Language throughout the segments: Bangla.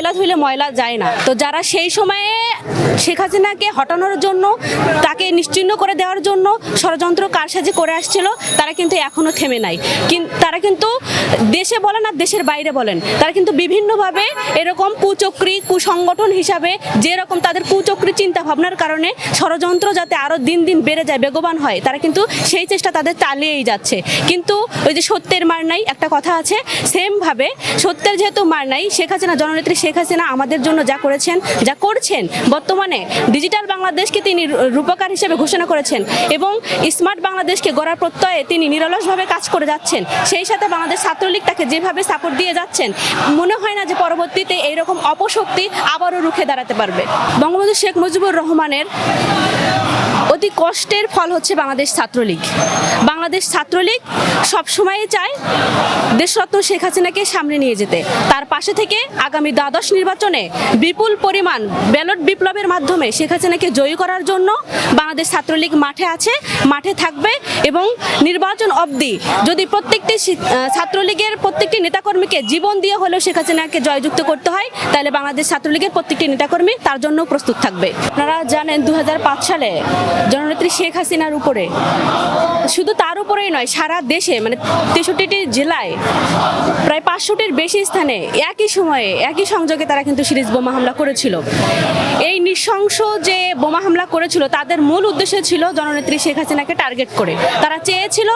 ময়লা ধুইলে ময়লা যায় না। তো যারা সেই সময়ে শেখ হাসিনাকে হটানোর জন্য, তাকে নিশ্চিহ্ন করে দেওয়ার জন্য ষড়যন্ত্র কারসাজি করে আসছিল, তারা কিন্তু এখনও থেমে নাই। তারা কিন্তু দেশে বলেন আর দেশের বাইরে বলেন, তারা কিন্তু বিভিন্নভাবে এরকম কুচক্রি, কুসংগঠন হিসাবে যেরকম তাদের কুচক্রি চিন্তা ভাবনার কারণে ষড়যন্ত্র যাতে আরও দিন দিন বেড়ে যায়, বেগবান হয়, তারা কিন্তু সেই চেষ্টা তাদের চালিয়েই যাচ্ছে। কিন্তু ওই যে সত্যের মার নাই, একটা কথা আছে, সেমভাবে সত্যের যেহেতু মার নাই, শেখ হাসিনা, জননেত্রী শেখ হাসিনা আমাদের জন্য যা করেছেন, যা করছেন বর্তমানে ডিজিটাল বাংলাদেশকে তিনি রূপকার হিসেবে ঘোষণা করেছেন এবং স্মার্ট বাংলাদেশকে গড়ার প্রত্যয়ে তিনি নিরলসভাবে কাজ করে যাচ্ছেন। সেই সাথে বাংলাদেশ ছাত্রলীগ তাকে যেভাবে সাপোর্ট দিয়ে যাচ্ছেন, মনে হয় না যে পরবর্তীতে এইরকম অপশক্তি আবারও রুখে দাঁড়াতে পারবে। বঙ্গবন্ধু শেখ মুজিবুর রহমানের অতি কষ্টের ফল হচ্ছে বাংলাদেশ ছাত্রলীগ। বাংলাদেশ ছাত্রলীগ সবসময় চায় দেশরত্ন শেখ হাসিনাকে সামনে নিয়ে যেতে। তার পাশে থেকে আগামী দ্বাদশ নির্বাচনে বিপুল পরিমাণ ব্যালট বিপ্লবের মাধ্যমে শেখ হাসিনাকে জয়ী করার জন্য বাংলাদেশ ছাত্রলীগ মাঠে আছে, মাঠে থাকবে এবং নির্বাচন অবধি যদি প্রত্যেকটি ছাত্রলীগের প্রত্যেকটি নেতাকর্মীকে জীবন দিয়ে হলেও শেখ হাসিনাকে জয়যুক্ত করতে হয়, তাহলে বাংলাদেশ ছাত্রলীগের প্রত্যেকটি নেতাকর্মী তার জন্য প্রস্তুত থাকবে। আপনারা জানেন দু হাজার পাঁচ সালে জননেত্রী শেখ হাসিনার উপরে। শুধু তার উপরেই নয়, সারা দেশে মানে তেষট্টিটি জেলায় প্রায় পাঁচশোটির বেশি স্থানে একই সময়ে, একই সংযোগে তারা কিন্তু সিরিজ বোমা হামলা করেছিল। এই নৃশংস যে বোমা হামলা করেছিল, তাদের মূল উদ্দেশ্য ছিল জননেত্রী শেখ হাসিনাকে টার্গেট করে। তারা চেয়েছিল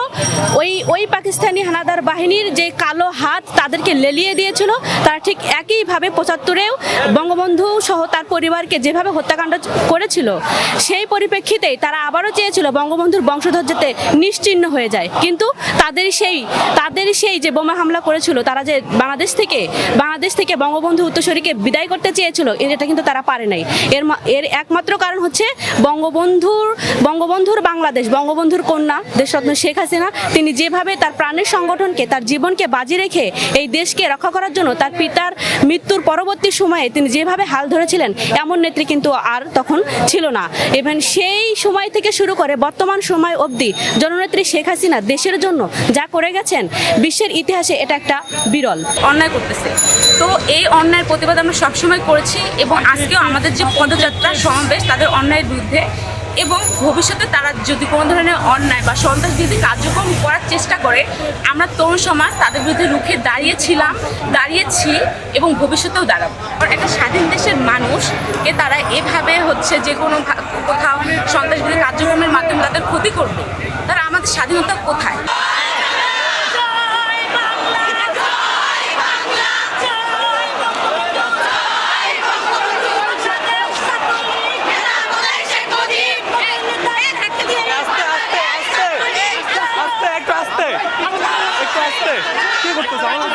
ওই ওই পাকিস্তানি হানাদার বাহিনীর যে কালো হাত তাদেরকে লেলিয়ে দিয়েছিল, তারা ঠিক একইভাবে পঁচাত্তরেও বঙ্গবন্ধু সহ তার পরিবারকে যেভাবে হত্যাকাণ্ড করেছিল, সেই পরিপ্রেক্ষিতেই তারা আবারও চেয়েছিল বঙ্গবন্ধুর বংশধর যাতে নিশ্চিহ্ন হয়ে যায়। কিন্তু তাদের সেই তাদের সেই যে বোমা হামলা করেছিল, তারা যে বাংলাদেশ থেকে বাংলাদেশ থেকে বঙ্গবন্ধু উত্তরসূরিকে বিদায় করতে চেয়েছিল, এটা কিন্তু তারা পারে নাই। এর এর একমাত্র কারণ হচ্ছে বঙ্গবন্ধুর বঙ্গবন্ধুর বাংলাদেশ, বঙ্গবন্ধুর কন্যা দেশরত্ন শেখ হাসিনা, তিনি যেভাবে তার প্রাণের সংগঠনকে, তার জীবনকে বাজি রেখে এই দেশকে রক্ষা করার জন্য তার পিতার মৃত্যুর পরবর্তী সময়ে তিনি যেভাবে হাল ধরেছিলেন, এমন নেত্রী কিন্তু আর তখন ছিল না। এবং সেই সময় থেকে শুরু করে বর্তমান সময় অবধি জননেত্রী শেখ হাসিনা দেশের জন্য যা করে গেছেন, বিশ্বের ইতিহাসে এটা একটা বিরল। অন্যায় করতেছে। তো এই অন্যায়ের প্রতিবাদ আমরা সবসময় করেছি এবং আজকেও আমাদের যে পদযাত্রা সমাবেশ, তাদের অন্যায়ের বিরুদ্ধে এবং ভবিষ্যতে তারা যদি কোনো ধরনের অন্যায় বা সন্ত্রাস বিরোধী কার্যক্রম করার চেষ্টা করে, আমরা তরুণ সমাজ তাদের বিরুদ্ধে রুখে দাঁড়িয়েছিলাম, দাঁড়িয়েছি এবং ভবিষ্যতেও দাঁড়াবো। একটা স্বাধীন দেশের মানুষকে তারা এভাবে হচ্ছে যে কোনো কোথাও সন্ত্রাস বিরোধী কার্যক্রমের মাধ্যমে তাদের ক্ষতি করবে। তারা আমাদের স্বাধীনতা কোথায় আস্তে আস্তে আস্তে আস্তে একটু আস্তে একটু আস্তে। কি করতেছ? আমার